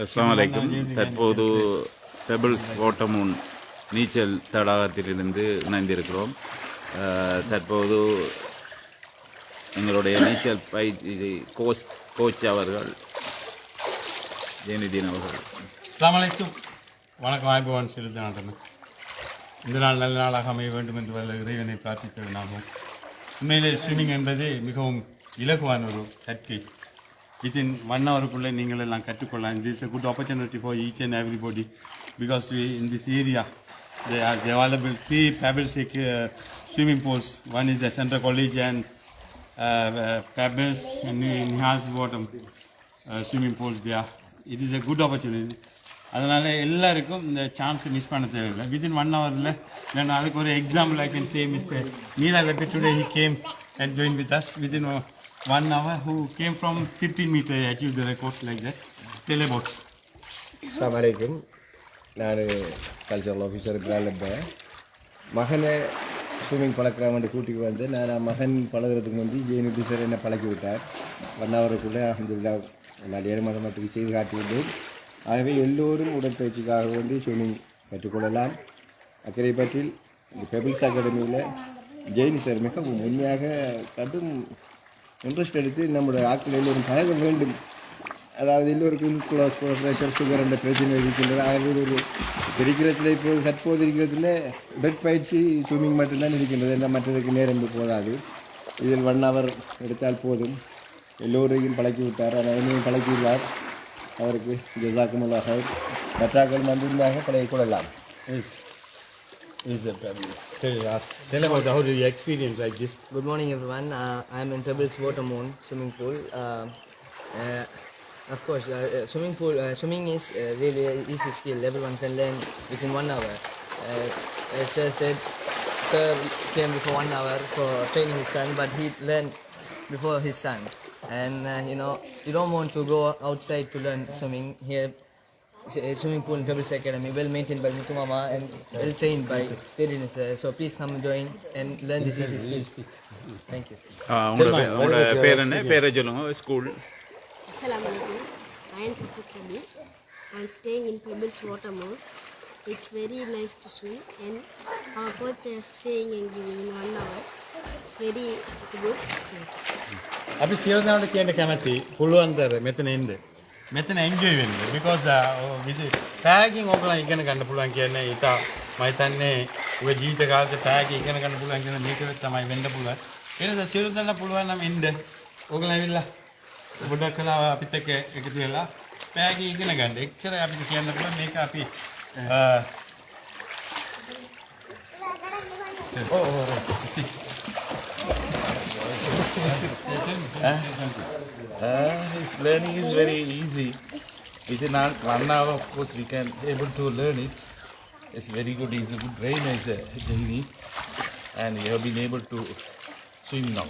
அஸ்ஸலாமு தற்போது பெபிள்ஸ் ஓட்டமுன் நீச்சல் தடாகத்திலிருந்து இணைந்திருக்கிறோம். தற்போது எங்களுடைய நீச்சல் பயிற்சி கோச் கோச் அவர்கள் ஜெயநிதின் அவர்கள். அஸ்லாம் வணக்கம் வாய்ப்புவான் செலுத்த நாட்டமே இந்த நாள் நல்ல நாளாக அமைய வேண்டும் என்று வல்ல இறைவனை பிரார்த்தித்தது நாமும். உண்மையிலே ஸ்விம்மிங் என்பது மிகவும் இலகுவான ஒரு கற்கை. வித்தின் ஒன் ஹவருக்குள்ளே நீங்கள் எல்லாம் கற்றுக்கொள்ளலாம் this good opportunity for each and everybody because we in this area they are available three pebble swimming pools one is the central college and pebbles நிஹாஸ் வாட்டம் swimming pools there it is a good opportunity அதனால் எல்லாருக்கும் இந்த chance miss பண்ண தேவையில்லை within one ஹவரில் நான் அதுக்கு ஒரு example I can say mister Neera Leppi today he came and join with us within one hour who came from fifteen meter achieved the records like that. Tell about. Assalamu alaikum. நான் cultural officer பிராலப்ப மகனை swimming பழக்கிறவன் கூட்டிகிட்டு வந்து நான் மகன் பழகுறதுக்கு வந்து Jayanidhi sir என்னை பழக்கி விட்டார் ஒன் ஹவருக்குள்ளே அஹமதுல்லா நான் ஏழு மாதம் மட்டும் செய்து காட்டிவிட்டேன் ஆகவே எல்லோரும் உடற்பயிற்சிக்காக வேண்டி ஸ்விம்மிங் கற்றுக்கொள்ளலாம் அக்கரைப்பற்றில் இந்த பெபிள்ஸ் அகாடமியில் ஜெயினி சார் மிகவும் உண்மையாக கடும் இன்ட்ரெஸ்ட் எடுத்து நம்முடைய ஆட்கள் எல்லோரும் பழக வேண்டும். அதாவது எல்லோருக்கும் கொலஸ்ட்ரால் ப்ரெஷர் சுகர் என்ற பிரச்சனை இருக்கின்றது. ஆகவே ஒரு இருக்கிறதுல இப்போது தற்போது இருக்கிறதுல உடற்பயிற்சி ஸ்விம்மிங் மட்டும்தான் இருக்கின்றது என்ன மற்றதுக்கு நேரம் போதாது. இதில் ஒன் ஹவர் எடுத்தால் போதும். எல்லோரையும் பழக்கி விட்டார் ஆனால் பழக்கியுள்ளார். அவருக்கு ஜசாக்குமுல்லாக மற்றாக்கள் மந்திரமாக பழகிக் கொள்ளலாம். Is a tell us tell about how do you experience like this? Good morning, everyone. Uh, I'm in Pebbles Water Moon swimming pool. Uh, uh, of course, uh, uh, swimming pool uh, swimming is uh, really easy skill. Everyone can learn within one hour. Uh, as I said, Sir came before one hour for training his son, but he learned before his son. And uh, you know, you don't want to go outside to learn swimming here. s- uh, Swimming pool in Pebbles Academy, well maintained by Mutu Mama and well trained by Sedin sir. So please come join and learn this easy skills. Thank you. அஹ், உங்களோட பே- உங்களோட பேர் என்ன பேரை சொல்லுங்க school Assalamu alaikum. I am Safat Sabi. I am staying in Pebbles Watermore. It's very nice to swim and our coach is saying and giving in one hour. Very good. Thank you. අපි සියලු දෙනාට කියන්න කැමති පුළුවන් දර මෙතන එන්න. මෙතන එන්ජොයි වෙන්න විදි ටෑගින් ඔයගොල්ලන් ඉගෙන ගන්න පුළුවන් කියන්නේ ඊට මම හිතන්නේ ඔය ජීවිත කාලේ ටෑග් ඉගෙන ගන්න පුළුවන් කියන මේක තමයි වෙන්න පුළුවන්. ඒ නිසා සියලු දෙනා පුළුවන් නම් එන්න. ඔයගොල්ලන් ඇවිල්ලා ගොඩක් කලා අපිත් එක්ක එකතු වෙලා ටෑග් ඉගෙන ගන්න. එච්චර අපිට කියන්න පුළුවන් මේක අපි අ, ඕ ඕ Uh, learning is very easy. Within one hour, of course, we can able to learn it. It's very good. He's a good trainer, is a Jaini, and he have been able to swim now.